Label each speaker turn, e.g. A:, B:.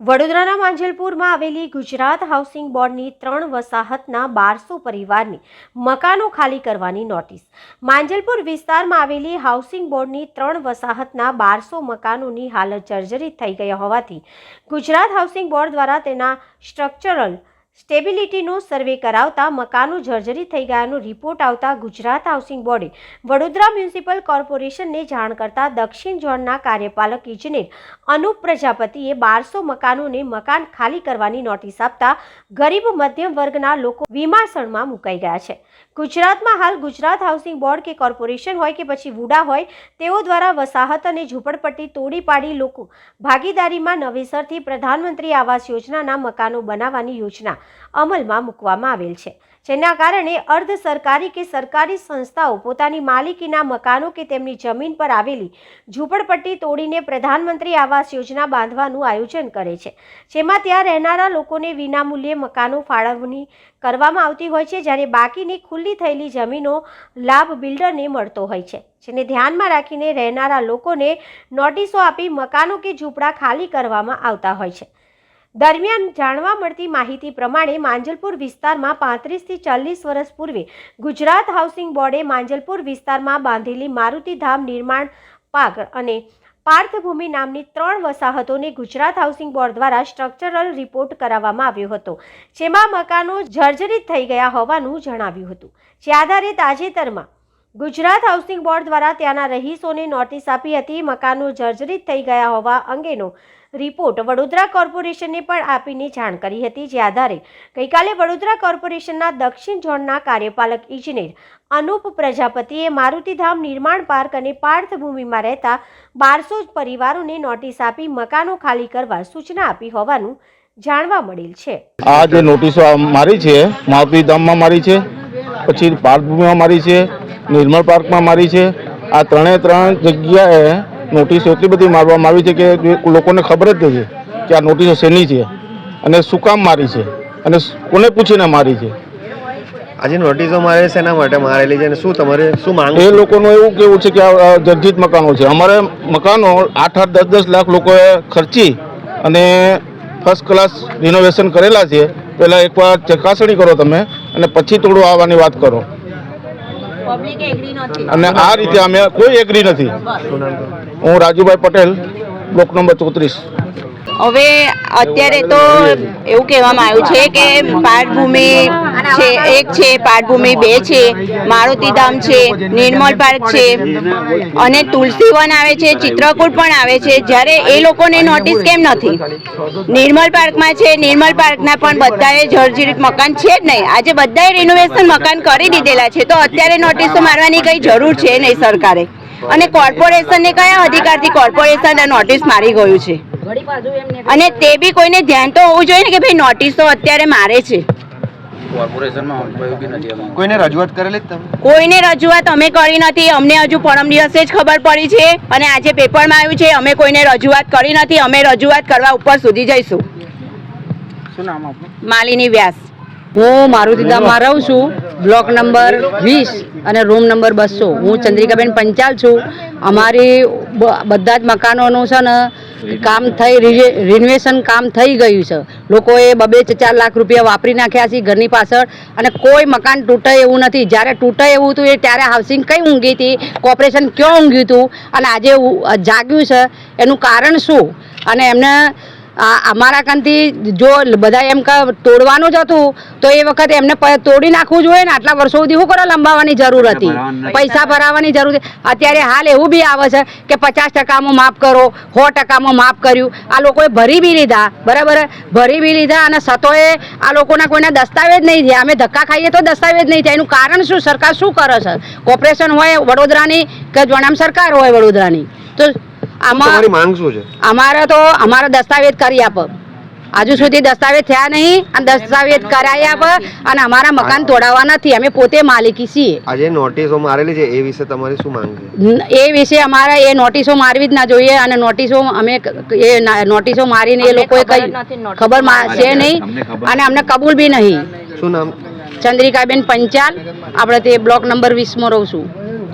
A: વડોદરાના માંજલપુરમાં આવેલી ગુજરાત હાઉસિંગ બોર્ડની ત્રણ વસાહતના બારસો પરિવારની મકાનો ખાલી કરવાની નોટિસ. માંજલપુર વિસ્તારમાં આવેલી હાઉસિંગ બોર્ડની ત્રણ વસાહતના બારસો મકાનોની હાલત જર્જરિત થઈ ગયા હોવાથી ગુજરાત હાઉસિંગ બોર્ડ દ્વારા તેના સ્ટ્રક્ચરલ સ્ટેબિલિટીનો સર્વે કરાવતા મકાનો જર્જરી થઈ ગયાનો રિપોર્ટ આવતા ગુજરાત હાઉસિંગ બોર્ડે વડોદરા મ્યુનિસિપલ કોર્પોરેશનને જાણ કરતા દક્ષિણ ઝોનના કાર્યપાલક ઇજનેર અનુપ પ્રજાપતિએ બારસો મકાનોને મકાન ખાલી કરવાની નોટિસ આપતા ગરીબ મધ્યમ વર્ગના લોકો વિમાસણમાં મુકાઈ ગયા છે. ગુજરાતમાં હાલ ગુજરાત હાઉસિંગ બોર્ડ કે કોર્પોરેશન હોય કે પછી વુડા હોય, તેઓ દ્વારા વસાહત અને ઝૂંપડપટ્ટી તોડી પાડી લોકો ભાગીદારીમાં નવેસરથી પ્રધાનમંત્રી આવાસ યોજનાના મકાનો બનાવવાની યોજના અમલમાં મૂકવામાં આવેલ છે. જેના કારણે અર્ધ સરકારી કે સરકારી સંસ્થાઓ પોતાની માલિકીના મકાનો કે તેમની જમીન પર આવેલી ઝૂંપડપટ્ટી તોડીને પ્રધાનમંત્રી આવાસ યોજના બાંધવાનું આયોજન કરે છે. જેમાં ત્યાં રહેનારા લોકોને વિનામૂલ્યે મકાનો ફાળવણી કરવામાં આવતી હોય છે, જ્યારે બાકીની ખુલ્લી થયેલી જમીનો લાભ બિલ્ડરને મળતો હોય છે. જેને ધ્યાનમાં રાખીને રહેનારા લોકોને નોટિસો આપી મકાનો કે ઝૂંપડા ખાલી કરવામાં આવતા હોય છે. દરમિયાન જાણવા મળતી માહિતી પ્રમાણે માંજલપુર વિસ્તારમાં પાંત્રીસથી ચાલીસ વર્ષ પૂર્વે ગુજરાત હાઉસિંગ બોર્ડે માંજલપુર વિસ્તારમાં બાંધેલી મારુતિધામ નિર્માણ પાક અને પાર્થભૂમિ નામની ત્રણ વસાહતોને ગુજરાત હાઉસિંગ બોર્ડ દ્વારા સ્ટ્રક્ચરલ રિપોર્ટ કરાવવામાં આવ્યો હતો, જેમાં મકાનો જર્જરિત થઈ ગયા હોવાનું જણાવ્યું હતું. જે આધારે તાજેતરમાં ગુજરાત હાઉસિંગ બોર્ડ દ્વારા ત્યાંના રહીશોને નોટિસ આપી હતી, મકાનો જર્જરિત થઈ ગયા હોવા અંગેનો રિપોર્ટ વડોદરા કોર્પોરેશનને પણ આપીને જાણ કરી હતી, જે આધારે ગઈકાલે વડોદરા કોર્પોરેશનના દક્ષિણ ઝોનના કાર્યપાલક ઇજનેર અનુપ પ્રજાપતિએ મારુતિધામ નિર્માણ પાર્ક અને પાર્થભૂમિમાં રહેતા બારસો પરિવારોને નોટિસ આપી મકાનો ખાલી કરવા સૂચના આપી હોવાનું જાણવા મળેલ છે.
B: આ જે નોટિસો મારી છે, મારુતિધામમાં મારી છે, પછી પાર્થભૂમિમાં મારી છે, નિર્મળ પાર્કમાં મારી છે, આ ત્રણે ત્રણ જગ્યાએ નોટિસો એટલી બધી મારવામાં આવી છે કે લોકોને ખબર જ નથી કે આ નોટિસો શેની છે અને શું કામ મારી છે અને કોને પૂછીને મારી છે?
C: આજે નોટિસો મારે શેના માટે મારેલી છે અને શું તમારે શું માંગ
B: એ લોકોનું એવું કેવું છે કે આ જર્જિત મકાનો છે. અમારે મકાનો આઠ આઠ દસ દસ લાખ લોકોએ ખર્ચી અને ફર્સ્ટ ક્લાસ રિનોવેશન કરેલા છે. પહેલાં એકવાર ચકાસણી કરો તમે અને પછી થોડું આવવાની વાત કરો. અને આ રીતે અમે કોઈ એગ્રી નથી? હું રાજુભાઈ પટેલ બ્લોક નંબર ચોત્રીસ.
D: હવે અત્યારે તો એવું કહેવામાં આવ્યું છે કે પાઠભૂમિ છે, એક છે પાઠભૂમિ બે છે મારુતિધામ છે, નિર્મલ પાર્ક છે, અને તુલસીવન આવે છે, ચિત્રકૂટ પણ આવે છે. જ્યારે એ લોકોને નોટિસ કેમ નથી? નિર્મલ પાર્કમાં છે, નિર્મલ પાર્કના પણ બધાએ જર્જરિત મકાન છે જ નહીં. આજે બધાએ રિનોવેશન મકાન કરી દીધેલા છે, તો અત્યારે નોટિસો મારવાની કંઈ જરૂર છે નહીં સરકારે? અને કોર્પોરેશનને કયા અધિકારથી કોર્પોરેશન નોટિસ મારી ગયું છે? અને તે બી કોઈને ધ્યાન તો હોવું જોઈએ ને કે ભાઈ નોટિસો અત્યારે મારે છે.
C: કોઈને રજૂઆત કરેલી તમે?
D: કોઈને રજૂઆત અમે કરી નથી. અમને હજુ પરમ દિવસે જ ખબર પડી છે અને આજે પેપરમાં આવ્યું છે અમે કોઈને રજૂઆત કરી નથી. અમે રજૂઆત કરવા ઉપર સુધી જઈશું. માલિની વ્યાસ.
E: હું મારુતિધામમાં રહું છું. બ્લોક નંબર વીસ અને રૂમ નંબર બસો. હું ચંદ્રિકાબેન પંચાલ છું. અમારી બ- બધા જ મકાનોનું છે ને કામ થઈ રિનોવેશન કામ થઈ ગયું છે. લોકોએ બબે ચાર લાખ રૂપિયા વાપરી નાખ્યા છે ઘરની પાછળ અને કોઈ મકાન તૂટે એવું નથી. જ્યારે તૂટે એવું હતું એ ત્યારે હાઉસિંગ કઈ ઊંઘી હતી? કોર્પોરેશન ક્યાં ઊંઘ્યું હતું? અને આજે જાગ્યું છે. એનું કારણ શું? અને એમને અમારા કનથી જો બધા એમ કે તોડવાનું જ હતું તો એ વખત એમને તોડી નાખવું જોઈએ ને. આટલા વર્ષો સુધી શું કરો લંબાવવાની જરૂર હતી. પૈસા ભરાવાની જરૂર હતી. અત્યારે હાલ એવું બી આવે છે કે પચાસ ટકામાં માફ કરો સો ટકામાં માફ કર્યું. આ લોકોએ ભરી બી લીધા બરાબર? ભરી બી લીધા અને સતોએ આ લોકોના કોઈના દસ્તાવેજ નહીં થયા. અમે ધક્કા ખાઈએ તો દસ્તાવેજ નહીં થયા. એનું કારણ શું? સરકાર શું કરે છે? કોર્પોરેશન હોય વડોદરાની કે જોણામ સરકાર હોય વડોદરાની? તો આમાં
C: માંગ શું છે?
E: અમારે તો અમારા દસ્તાવેજ કરી આપો. હજુ સુધી દસ્તાવેજ થયા નહીં અને દસ્તાવેજ કરાવી આપ અને અમારા મકાન તોડાવવા નથી. અમે પોતે માલિકી છીએ.
C: આજે નોટિસો મારેલી છે એ વિશે તમારી શું માંગ છે?
E: એ વિશે અમારે એ નોટિસો મારવી જ ના જોઈએ અને નોટિસો અમે એ નોટિસો મારીને એ લોકોએ કઈ ખબર મા- છે નહીં અને અમને કબૂલ બી નહીં.
C: શું નામ?
E: ચંદ્રિકાબેન પંચાલ. આપણે તે બ્લોક નંબર વીસમાં રહું છું.